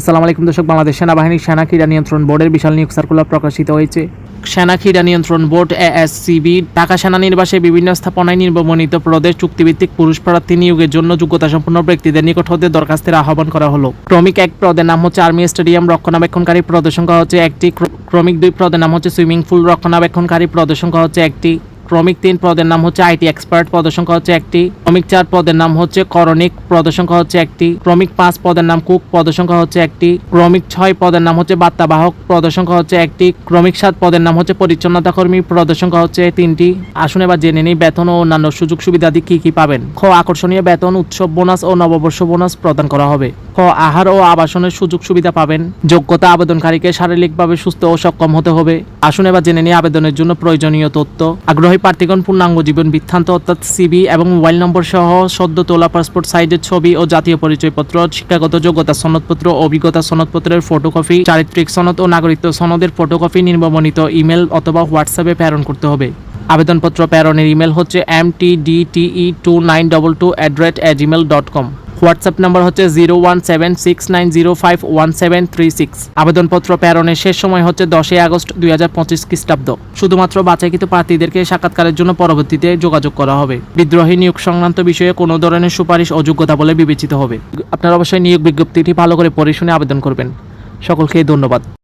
আসসালামু আলাইকুম দর্শক, বাংলাদেশ সেনাবাহিনীর সেনা ক্রীড়া নিয়ন্ত্রণ বোর্ডের বিশাল নিয়োগ সার্কুলার প্রকাশিত হয়েছে। সেনা ক্রীড়া নিয়ন্ত্রণ বোর্ড এএসসিবি ঢাকা সেনানিবাসে বিভিন্ন স্থাপনায় নির্বাচিত প্রদেশ চুক্তিভিত্তিক পুরুষ প্রার্থী নিয়োগের জন্য যোগ্যতা সম্পন্ন ব্যক্তিদের নিকট হতে দরখাস্তের আহ্বান করা হলো। ক্রমিক এক পদের নাম হচ্ছে আর্মি স্টেডিয়াম রক্ষণাবেক্ষণকারী পদের সংখ্যা হচ্ছে একটি ক্রমিক দুই পদের নাম হচ্ছে সুইমিং পুল রক্ষণাবেক্ষণকারী পদের সংখ্যা হচ্ছে একটি ক্রমিক তিন পদের নাম হচ্ছে আইটি এক্সপার্ট, পদের সংখ্যা হচ্ছে একটি। ক্রমিক চার পদের নাম হচ্ছে করণিক, পদের সংখ্যা হচ্ছে একটি। ক্রমিক পাঁচ পদের নাম কুক, পদের সংখ্যা হচ্ছে একটি। ক্রমিক ছয় পদের নাম হচ্ছে বার্তাবাহক, পদের সংখ্যা হচ্ছে একটি। ক্রমিক সাত পদের নাম হচ্ছে পরিচ্ছন্নতা কর্মী, পদের সংখ্যা হচ্ছে তিনটি। আসুন এবার জেনে নিই বেতন ও অন্যান্য সুযোগ সুবিধাদি কি কি পাবেন। খ, আকর্ষণীয় বেতন, উৎসব বোনাস ও নববর্ষ বোনাস প্রদান করা হবে। খ, আহার ও আবাসনের সুযোগ সুবিধা পাবেন। যোগ্যতা আবেদনকারীকে শারীরিকভাবে সুস্থ ও সক্ষম হতে হবে। আসুন এবার জেনে নিয়ে আবেদনের জন্য প্রয়োজনীয় তথ্য। আগ্রহী প্রার্থীগণ, পূর্ণাঙ্গ জীবন বৃত্তান্ত, অর্থাৎ সিবি এবং মোবাইল নম্বর সহ সদ্য তোলা পাসপোর্ট সাইজের ছবি ও জাতীয় পরিচয়পত্র, শিক্ষাগত যোগ্যতা সনদপত্র, অভিজ্ঞতা সনদপত্রের ফটোকপি চারিত্রিক সনদ ও নাগরিকত্ব সনদের ফটোকপি নির্বাচিত ইমেল অথবা হোয়াটসঅ্যাপে প্রেরণ করতে হবে। আবেদনপত্র প্রেরণের ইমেল হচ্ছে M T D T E two nine double two at rate Gmail dot com WhatsApp number হচ্ছে zero one seven six nine zero five one seven three six. আবেদনপত্র প্রেরণের শেষ সময় হচ্ছে দশই আগস্ট দুই হাজার পঁচিশ খ্রিস্টাব্দ। শুধুমাত্র বাছাইকৃত প্রার্থীদেরকে সাক্ষাৎকারের জন্য পরবর্তীতে যোগাযোগ করা হবে। বিদ্রোহী নিয়োগ সংক্রান্ত বিষয়ে কোনো ধরনের সুপারিশ অযোগ্যতা বলে বিবেচিত হবে। আপনারা অবশ্যই নিয়োগ বিজ্ঞপ্তিটি ভালো করে পড়ে শুনে আবেদন করবেন। সকলকে ধন্যবাদ।